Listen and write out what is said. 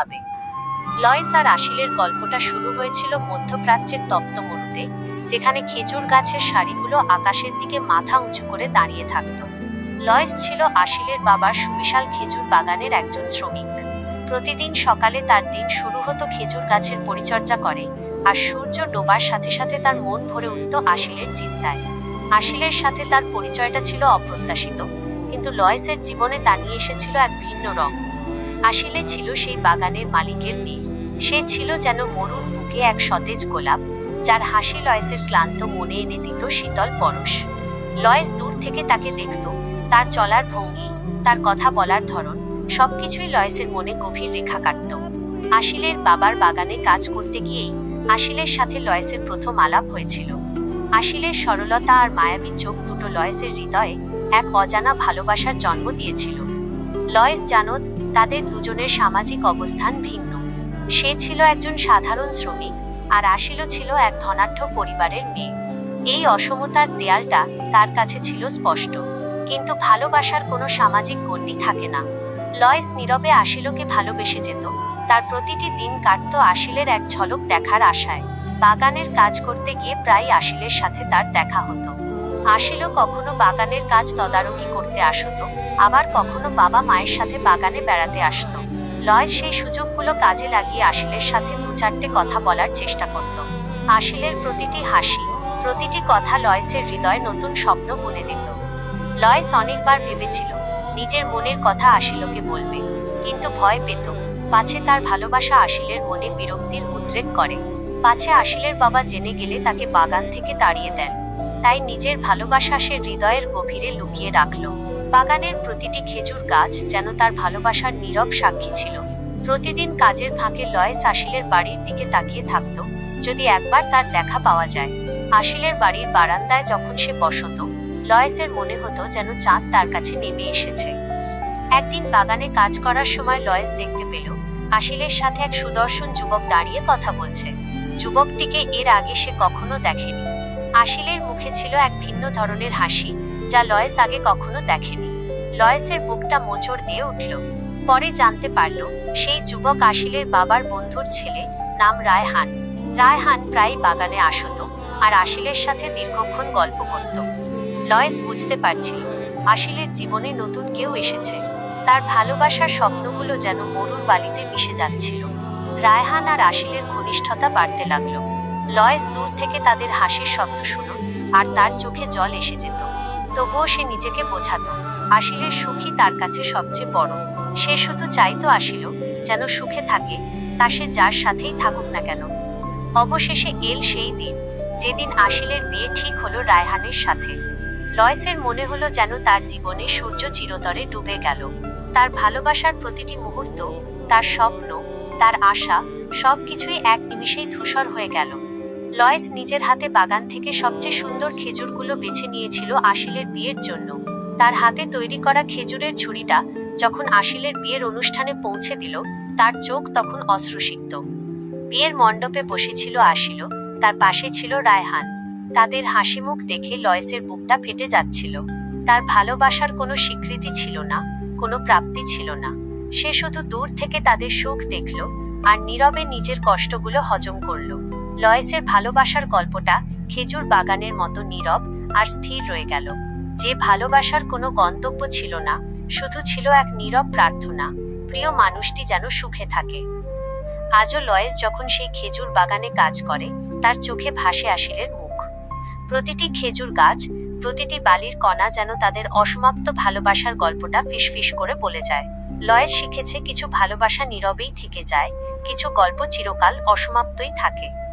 হবে। লয়েস আর আশিলের গল্পটা শুরু হয়েছিল মধ্যপ্রাচ্যের তপ্ত মরুতে, যেখানে খেজুর গাছের সারিগুলো আকাশের দিকে মাথা উঁচু করে দাঁড়িয়ে থাকত। লয়েস ছিল আশিলের বাবার সুবিশাল খেজুর বাগানের একজন শ্রমিক। প্রতিদিন সকালে তার দিন শুরু হতো খেজুর গাছের পরিচর্যা করে, আর সূর্য ডোবার সাথে সাথে তার মন ভরে উঠত আশিলের চিন্তায়। আশিলের সাথে তার পরিচয়টা ছিল অপ্রত্যাশিত, কিন্তু লয়েসের জীবনে তা নিয়ে এসেছিল এক ভিন্ন রং। আশিলে ছিল সেই বাগানের মালিকের মেয়ে। সে ছিল যেন মরুর বুকে এক সতেজ গোলাপ, যার হাসি লয়েসের ক্লান্ত মনে এনে দিত শীতল পরশ। লয়েস দূর থেকে তাকে দেখত, তার চলার ভঙ্গি, তার কথা বলার ধরন, সবকিছুই লয়েসের মনে গভীর রেখা কাটত। আশিলের বাবার বাগানে কাজ করতে গিয়েই আশিলের সাথে লয়েসের প্রথম আলাপ হয়েছিল। আশিলের সরলতা আর মায়াবী চোখ দুটো লয়েসের হৃদয়ে এক অজানা ভালোবাসার জন্ম দিয়েছিল। লয়েস জানত তাদের দুজনের সামাজিক অবস্থান ভিন্ন। সে ছিল একজন সাধারণ শ্রমিক, আর আশিল ছিল এক ধনাঢ্য পরিবারের মেয়ে। এই অসমতার দেয়ালটা তার কাছে ছিল স্পষ্ট, কিন্তু ভালোবাসার কোনো সামাজিক গণ্ডি থাকে না। লয়েস নীরবে আশিলকে ভালোবেসে যেত। তার প্রতিটি দিন কাটত আশিলের এক ঝলক দেখার আশায়। বাগানের কাজ করতে গিয়ে প্রায় আশিলের সাথে তার দেখা হতো। আশিলও কখনো বাগানের কাজ তদারকি করতে আসতো, আবার কখনো বাবা মায়ের সাথে বাগানে বেড়াতে আসত। লয়েস সেই সুযোগগুলো কাজে লাগিয়ে আশিলের সাথে দু চারটে কথা বলার চেষ্টা করত। আশিলের প্রতিটি হাসি, প্রতিটি কথা লয়েসের হৃদয়ে নতুন স্বপ্ন বলে দিত। লয়েস অনেকবার ভেবেছিল, নিজের মনের কথা আশিলকে বলবে, কিন্তু ভয় পেত। পাছে তার ভালোবাসা আশিলের মনে বিরক্তির উদ্রেক করে। পাছে আশিলের বাবা জেনে গেলে তাকে বাগান থেকে তাড়িয়ে দেন। তাই নিজের ভালোবাসা সে হৃদয়ের গভীরে লুকিয়ে রাখল। বাগানের প্রতিটি খেজুর গাছ যেন তার ভালোবাসার নীরব সাক্ষী ছিল। প্রতিদিন কাজের ফাঁকে লয়েস আশিলের বাড়ির দিকে তাকিয়ে থাকত, যদি একবার তার দেখা পাওয়া যায়। আশিলের বাড়ির বারান্দায় যখন সে বসত, লয়েসের মনে হতো যেন চাঁদ তার কাছে নেমে এসেছে। একদিন বাগানে কাজ করার সময় লয়েস দেখতে পেল, আশিলের সাথে এক সুদর্শন যুবক দাঁড়িয়ে কথা বলছে। যুবকটিকে এর আগে সে কখনো দেখেনি। আশিলের মুখে ছিল এক ভিন্ন ধরনের হাসি, যা লয়েস আগে কখনো দেখেনি। লয়েসের বুকটা মোচড় দিয়ে উঠল। পরে জানতে পারল, সেই যুবক আশিলের বাবার বন্ধুর ছেলে নাম রায়হান। রায়হান প্রায় বাগানে আসত আর আশিলের সাথে দীর্ঘক্ষণ গল্প করত। লয়েস বুঝতে পারছিল, আশিলের জীবনে নতুন কেউ এসেছে। তার ভালোবাসার স্বপ্নগুলো যেন মরুর বালিতে মিশে যাচ্ছিল। রায়হান আর আশিলের ঘনিষ্ঠতা বাড়তে লাগল। লয়েস দূর থেকে তাদের হাসির শব্দ শুনো, আর তার চোখে জল এসে যেত। তবুও সে নিজেকে বোঝাতো। আশিলের সুখী তার কাছে সবচেয়ে বড়। সে শুধু চাইতো আসিল যেন সুখে থাকে, তা সে যার সাথেই থাকুক না কেন। অবশেষে এল সেই দিন, যেদিন আশিলের বিয়ে ঠিক হলো রায়হানের সাথে। লয়েসের মনে হলো যেন তার জীবনে সূর্য চিরতরে ডুবে গেল। তার ভালোবাসার প্রতিটি মুহূর্ত, তার স্বপ্ন, তার আশা, সবকিছুই এক নিমিষেই ধূসর হয়ে গেল। লয়েস নিজের হাতে বাগান থেকে সবচেয়ে সুন্দর খেজুরগুলো বেছে নিয়েছিল আশিলের বিয়ের জন্য। তার হাতে তৈরি করা খেজুরের ঝুড়িটা যখন আশিলের বিয়ের অনুষ্ঠানে পৌঁছে দিল, তার চোখ তখন অশ্রুসিক্ত। বিয়ের মণ্ডপে বসেছিল আশিল, তার পাশে ছিল রায়হান। তাদের হাসি মুখ দেখে লয়েসের বুকটা ফেটে যাচ্ছিল। তার ভালোবাসার কোনো স্বীকৃতি ছিল না, কোনো প্রাপ্তি ছিল না। সে শুধু দূর থেকে তাদের সুখ দেখল আর নীরবে নিজের কষ্টগুলো হজম করল। লয়েসের ভালোবাসার গল্পটা খেজুর বাগানের মতো নীরব আর স্থির রয়ে গেল। যে ভালোবাসার কোনো গন্তব্য ছিল না, শুধু ছিল এক নীরব প্রার্থনা। প্রিয় মানুষটি যেন সুখে থাকে। আজও লয়েস যখন সেই খেজুর বাগানে কাজ করে, তার চোখে ভাসে আসিলের মুখ। প্রতিটি খেজুর গাছ, প্রতিটি বালির কণা যেন তাদের অসমাপ্ত ভালোবাসার গল্পটা ফিসফিস করে বলে যায়। লয়েস শিখেছে কিছু ভালোবাসা নীরবেই থেকে যায় কিছু গল্প চিরকাল অসমাপ্তই থাকে।